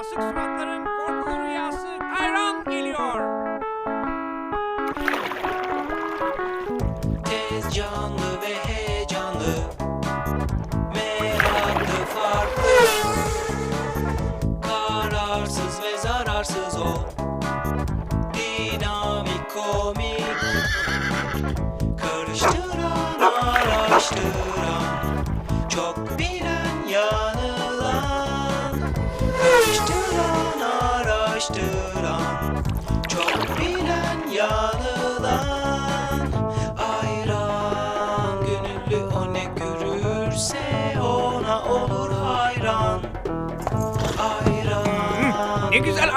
Asık suratların korkulu rüyası Ayran geliyor.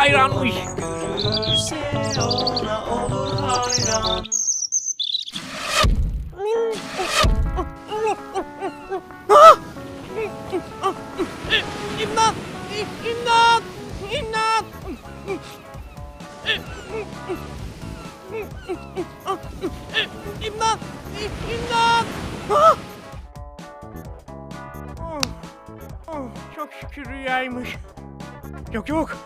Ne güzel ayranmış. Görürse ona olur hayran İmdat! İmdat! İmdat! İmdat! İmdat! Çok şükür rüyaymış. Yok yok.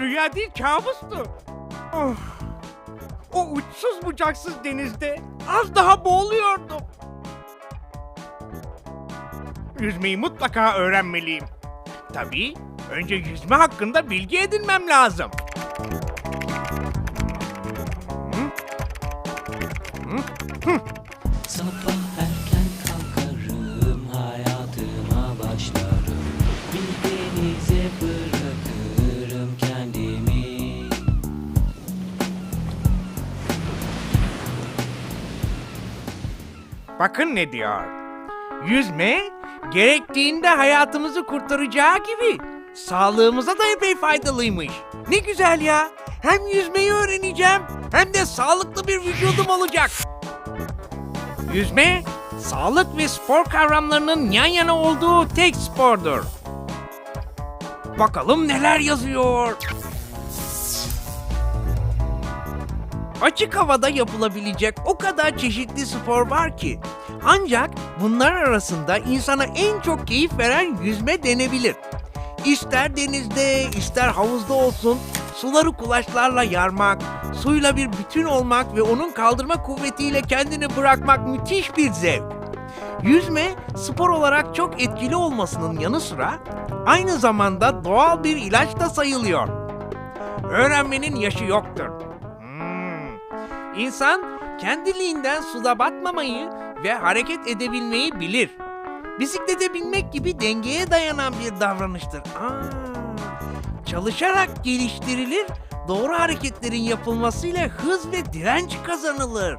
Rüya değil kabustu. Oh. O uçsuz bucaksız denizde az daha boğuluyordum. Yüzmeyi mutlaka öğrenmeliyim. Tabii önce yüzme hakkında bilgi edinmem lazım. Sabah Bakın ne diyor. Yüzme gerektiğinde hayatımızı kurtaracağı gibi sağlığımıza da epey faydalıymış. Ne güzel ya. Hem yüzmeyi öğreneceğim hem de sağlıklı bir vücudum olacak. Yüzme, sağlık ve spor kavramlarının yan yana olduğu tek spordur. Bakalım neler yazıyor. Açık havada yapılabilecek o kadar çeşitli spor var ki. Ancak bunlar arasında insana en çok keyif veren yüzme denebilir. İster denizde, ister havuzda olsun, suları kulaçlarla yarmak, suyla bir bütün olmak ve onun kaldırma kuvvetiyle kendini bırakmak müthiş bir zevk. Yüzme spor olarak çok etkili olmasının yanı sıra aynı zamanda doğal bir ilaç da sayılıyor. Öğrenmenin yaşı yoktur. İnsan kendiliğinden suda batmamayı ve hareket edebilmeyi bilir. Bisiklete binmek gibi dengeye dayanan bir davranıştır. Aa, çalışarak geliştirilir, doğru hareketlerin yapılmasıyla hız ve direnç kazanılır.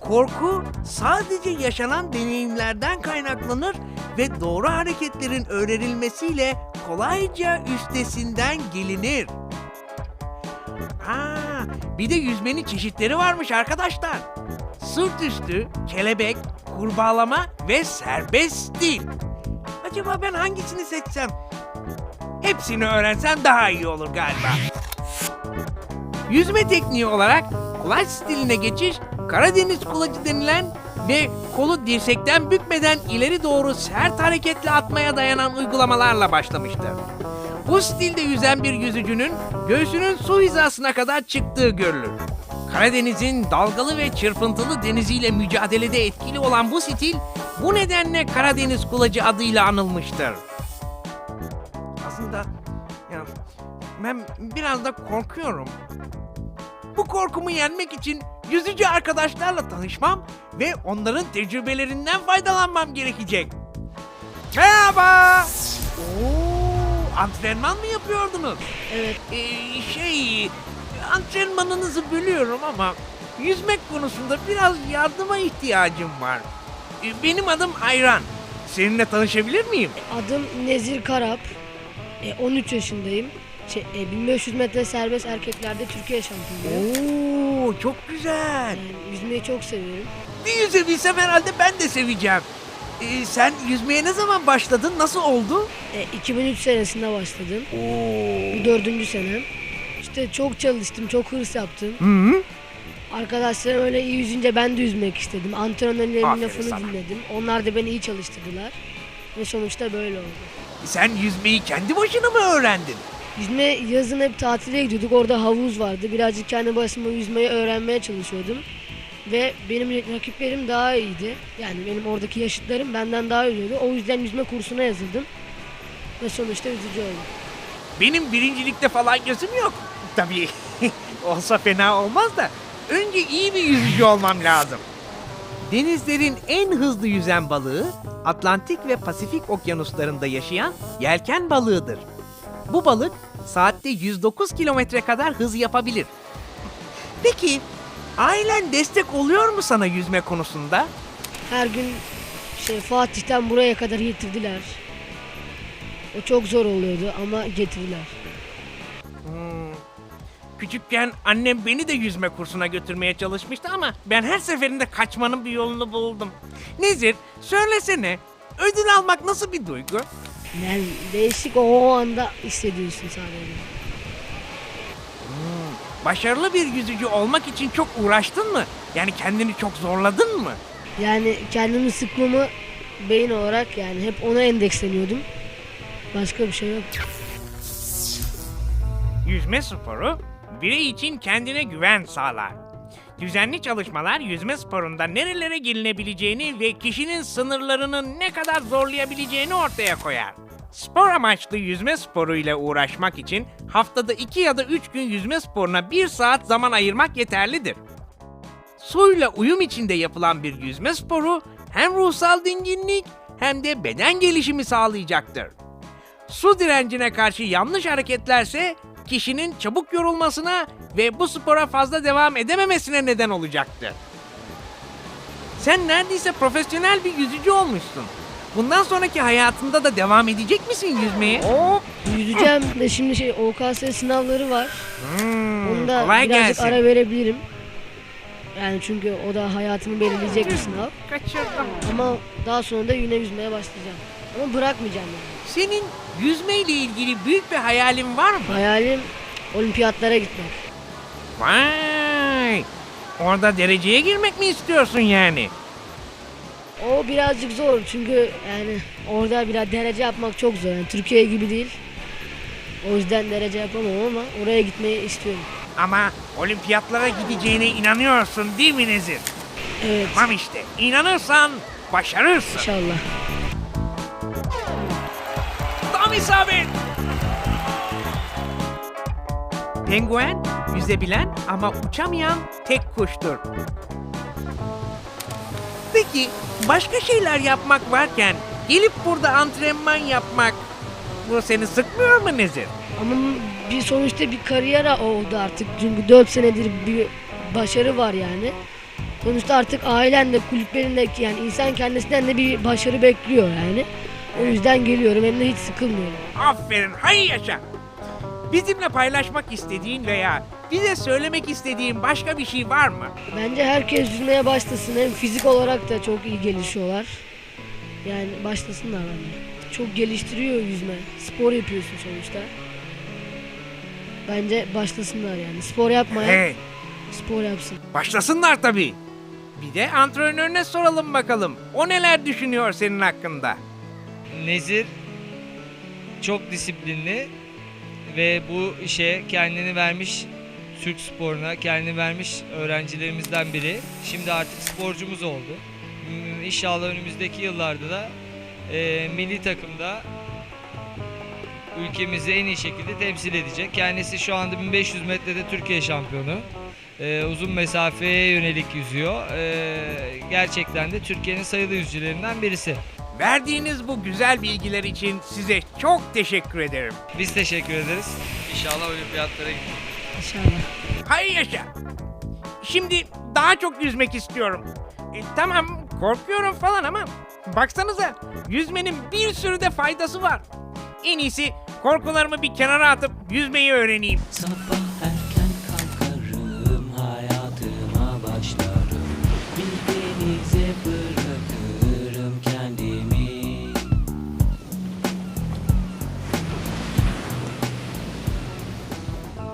Korku sadece yaşanan deneyimlerden kaynaklanır ve doğru hareketlerin öğrenilmesiyle kolayca üstesinden gelinir. Bir de yüzmenin çeşitleri varmış arkadaşlar. Sırt üstü, kelebek, kurbağalama ve serbest stil. Acaba ben hangisini seçsem? Hepsini öğrensem daha iyi olur galiba. Yüzme tekniği olarak kulaç stiline geçiş, Karadeniz kulacı denilen ve kolu dirsekten bükmeden ileri doğru sert hareketle atmaya dayanan uygulamalarla başlamıştır. Bu stilde yüzen bir yüzücünün göğsünün su hizasına kadar çıktığı görülür. Karadeniz'in dalgalı ve çırpıntılı deniziyle mücadelede etkili olan bu stil bu nedenle Karadeniz kulacı adıyla anılmıştır. Aslında ya, ben biraz da korkuyorum. Bu korkumu yenmek için yüzücü arkadaşlarla tanışmam ve onların tecrübelerinden faydalanmam gerekecek. Merhaba. Antrenman mı yapıyordunuz? Evet. Ee, şey, antrenmanınızı bölüyorum ama yüzmek konusunda biraz yardıma ihtiyacım var. Ee, benim adım Ayran. Seninle tanışabilir miyim? Adım Nezir Karap. E, 13 yaşındayım. Şey, e, 1500 metre serbest erkeklerde Türkiye şampiyonuyum. Oo, çok güzel. Yani yüzmeyi çok seviyorum. Bir yüzebilsem herhalde ben de seveceğim. Ee, sen yüzmeye ne zaman başladın? Nasıl oldu? E, 2003 senesinde başladım. Oo. Bu dördüncü senem. İşte çok çalıştım, çok hırs yaptım. Hı -hı. Arkadaşlarım öyle iyi yüzünce ben de yüzmek istedim. Antrenörlerimin Aferin lafını sana. dinledim. Onlar da beni iyi çalıştırdılar. Ve sonuçta böyle oldu. Sen yüzmeyi kendi başına mı öğrendin? Yüzme yazın hep tatile gidiyorduk. Orada havuz vardı. Birazcık kendi başıma yüzmeyi öğrenmeye çalışıyordum. Ve benim rakiplerim daha iyiydi. Yani benim oradaki yaşıtlarım benden daha iyiydi. O yüzden yüzme kursuna yazıldım. Ve sonuçta yüzücü oldum. Benim birincilikte falan gözüm yok. Tabii olsa fena olmaz da önce iyi bir yüzücü olmam lazım. Denizlerin en hızlı yüzen balığı Atlantik ve Pasifik okyanuslarında yaşayan yelken balığıdır. Bu balık saatte 109 kilometre kadar hız yapabilir. Peki ailen destek oluyor mu sana yüzme konusunda? Her gün şey Fatih'ten buraya kadar getirdiler. O çok zor oluyordu ama getirdiler. Hmm. Küçükken annem beni de yüzme kursuna götürmeye çalışmıştı ama ben her seferinde kaçmanın bir yolunu buldum. Nezir, söylesene, ödül almak nasıl bir duygu? Yani değişik o anda hissediyorsun sadece. Başarılı bir yüzücü olmak için çok uğraştın mı? Yani kendini çok zorladın mı? Yani kendimi sıkmamı beyin olarak yani hep ona endeksleniyordum. Başka bir şey yok. Yüzme sporu, birey için kendine güven sağlar. Düzenli çalışmalar yüzme sporunda nerelere gelinebileceğini ve kişinin sınırlarını ne kadar zorlayabileceğini ortaya koyar. Spor amaçlı yüzme sporu ile uğraşmak için haftada 2 ya da 3 gün yüzme sporuna 1 saat zaman ayırmak yeterlidir. Suyla uyum içinde yapılan bir yüzme sporu hem ruhsal dinginlik hem de beden gelişimi sağlayacaktır. Su direncine karşı yanlış hareketlerse kişinin çabuk yorulmasına ve bu spora fazla devam edememesine neden olacaktır. Sen neredeyse profesyonel bir yüzücü olmuşsun. Bundan sonraki hayatında da devam edecek misin yüzmeye? Hop! Yüzeceğim de şimdi şey OKS sınavları var. Hmm, Onda kolay birazcık gelsin. ara verebilirim. Yani çünkü o da hayatımı belirleyecek bir sınav. Kaçırdım. Ama daha sonra da yine yüzmeye başlayacağım. Ama bırakmayacağım yani. Senin yüzmeyle ilgili büyük bir hayalin var mı? Hayalim olimpiyatlara gitmek. Vay! Orada dereceye girmek mi istiyorsun yani? O birazcık zor çünkü yani orada biraz derece yapmak çok zor. Yani Türkiye gibi değil. O yüzden derece yapamam ama oraya gitmeyi istiyorum. Ama olimpiyatlara gideceğine inanıyorsun değil mi Nezir? Evet Tamam işte. İnanırsan başarırsın. inşallah. Tam isabet. Penguen yüzebilen ama uçamayan tek kuştur. Peki başka şeyler yapmak varken gelip burada antrenman yapmak bu seni sıkmıyor mu Nezir? Ama bir sonuçta bir kariyer oldu artık. Çünkü 4 senedir bir başarı var yani. Sonuçta artık ailen de kulüplerin de yani insan kendisinden de bir başarı bekliyor yani. O yüzden geliyorum hem de hiç sıkılmıyorum. Aferin, hay yaşa. Bizimle paylaşmak istediğin veya bize söylemek istediğin başka bir şey var mı? Bence herkes yüzmeye başlasın. Hem fizik olarak da çok iyi gelişiyorlar. Yani başlasınlar bence. Çok geliştiriyor yüzme. Spor yapıyorsun sonuçta. Bence başlasınlar yani. Spor yapmayan Hey, spor yapsın. başlasınlar tabii. Bir de antrenörüne soralım bakalım. O neler düşünüyor senin hakkında? Nezir çok disiplinli ve bu işe kendini vermiş Türk sporuna kendini vermiş öğrencilerimizden biri. Şimdi artık sporcumuz oldu. Hmm, İnşallah önümüzdeki yıllarda da e, milli takımda ülkemizi en iyi şekilde temsil edecek. Kendisi şu anda 1500 metrede Türkiye şampiyonu. E, uzun mesafeye yönelik yüzüyor. E, gerçekten de Türkiye'nin sayılı yüzücülerinden birisi. Verdiğiniz bu güzel bilgiler için size çok teşekkür ederim. Biz teşekkür ederiz. İnşallah olimpiyatlara gideceğiz. İnşallah. Hay yaşa. Şimdi daha çok yüzmek istiyorum. E, tamam korkuyorum falan ama baksanıza yüzmenin bir sürü de faydası var. En iyisi korkularımı bir kenara atıp yüzmeyi öğreneyim. Sabah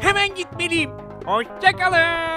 Hemen gitmeliyim. Hoşçakalın.